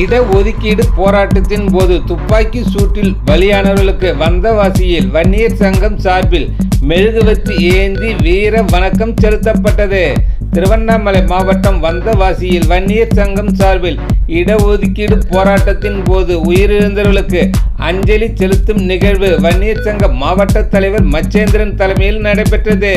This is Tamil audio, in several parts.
இடஒதுக்கீடு போராட்டத்தின் போது துப்பாக்கி சூட்டில் பலியானவர்களுக்கு வந்தவாசியில் வன்னியர் சங்கம் சார்பில் மெழுகுவத்து ஏந்தி வீர வணக்கம் செலுத்தப்பட்டது. திருவண்ணாமலை மாவட்டம் வந்தவாசியில் வன்னியர் சங்கம் சார்பில் இடஒதுக்கீடு போராட்டத்தின் போது உயிரிழந்தவர்களுக்கு அஞ்சலி செலுத்தும் நிகழ்வு வன்னியர் சங்க மாவட்ட தலைவர் மச்சேந்திரன் தலைமையில் நடைபெற்றது.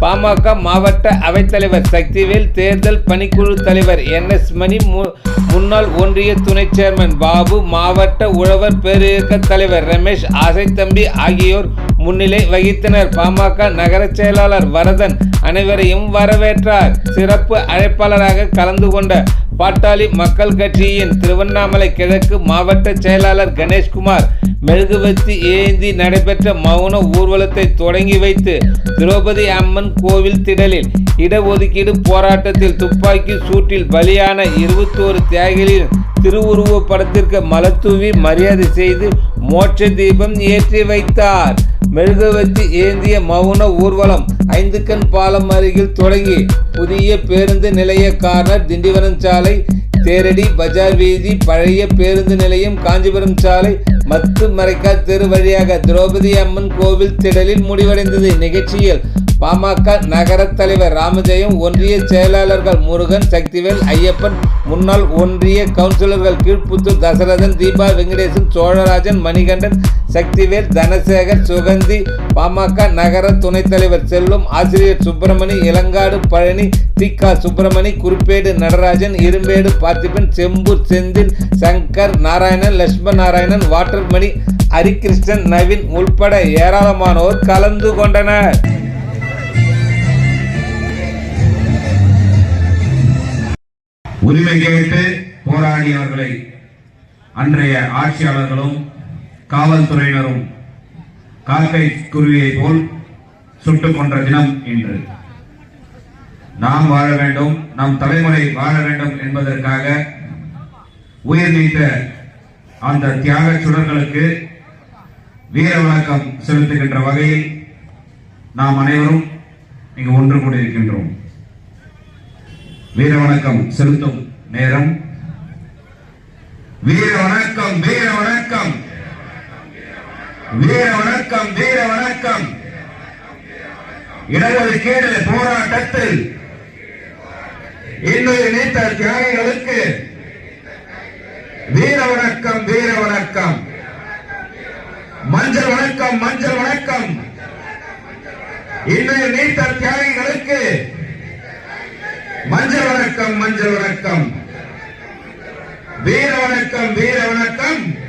பாமக மாவட்ட அவைத்தலைவர் சக்திவேல் தேர்தல் பணிக்குழு தலைவர் என் எஸ் மணி மு- முன்னாள் ஒன்றிய துணை சேர்மன் பாபு மாவட்ட உழவர் பேரியக்க தலைவர் ரமேஷ் ஆசைத்தம்பி ஆகியோர் முன்னிலை வகித்தனர். பாமக நகர செயலாளர் வரதன் அனைவரையும் வரவேற்றார். சிறப்பு அழைப்பாளராக கலந்து கொண்ட பாட்டாளி மக்கள் கட்சியின் திருவண்ணாமலை கிழக்கு மாவட்ட செயலாளர் கணேஷ்குமார் மெழுகுவர்த்தி ஏந்தி நடைபெற்ற மௌன ஊர்வலத்தை தொடங்கி வைத்து திரௌபதி அம்மன் கோவில் திடலில் இடஒதுக்கீடு போராட்டத்தில் துப்பாக்கி சூட்டில் பலியான இருபத்தோரு தியாகிகளின் திருவுருவப் படத்திற்கு மலத்தூவி மரியாதை செய்து மோட்ச தீபம் ஏற்றி வைத்தார். மெழுகுவர்த்தி ஏந்திய மௌன ஊர்வலம் ஐந்துக்கண் பாலம் அருகில் தொடங்கி புதிய பேருந்து நிலைய கார்னர் திண்டிவனம் சாலை தேரடி பஜார் வீதி பழைய பேருந்து நிலையம் காஞ்சிபுரம் சாலை மத்து மறைக்கா தெரு வழியாக திரௌபதி அம்மன் கோவில் திடலில் முடிவடைந்தது. நிகழ்ச்சியில் பாமக நகர தலைவர் ராமஜெயம் ஒன்றிய செயலாளர்கள் முருகன் சக்திவேல் ஐயப்பன் முன்னாள் ஒன்றிய கவுன்சிலர்கள் கீழ்ப்புத்தூர் தசரதன் தீபா வெங்கடேசன் சோழராஜன் மணிகண்டன் சக்திவேல் தனசேகர் சுகந்தி பாமக நகர துணைத் தலைவர் செல்வம் ஆசிரியர் சுப்பிரமணி இளங்காடு பழனி திகா சுப்பிரமணி குறிப்பேடு நடராஜன் இரும்பேடு பார்த்திபன் செம்பூர் செந்தில் சங்கர் நாராயணன் லட்சுமண் நாராயணன் வாட்டர்மணி ஹரிகிருஷ்ணன் நவீன் உள்பட ஏராளமானோர் கலந்து கொண்டனர். உரிமை கேட்டு போராடியவர்களை அன்றைய ஆட்சியாளர்களும் காவல்துறையினரும் காக்கை குருவியை போல் சுட்டுக் கொன்ற தினம் இன்று. நாம் வாழ வேண்டும் நம் தலைமுறை வாழ வேண்டும் என்பதற்காக உயிர் நீத்த அந்த தியாக சுடர்களுக்கு வீர வணக்கம் செலுத்துகின்ற வகையில் நாம் அனைவரும் இங்கு ஒன்று கூடியிருக்கின்றோம். வீர வணக்கம் செலுத்தும் நேரம். வீர வணக்கம் வீர வணக்கம் வீர வணக்கம் வீர வணக்கம் இடஒதுக்கீடு போராட்டத்தில். இன்னொரு நீத்த தியாகிகளுக்கு வீர வணக்கம் வீர வணக்கம் மஞ்சள் வணக்கம் மஞ்சள் வணக்கம். இன்னொரு நீத்த தியாகிகளுக்கு வணக்கம் மஞ்சள் வணக்கம். வீர வணக்கம் வீர வணக்கம்.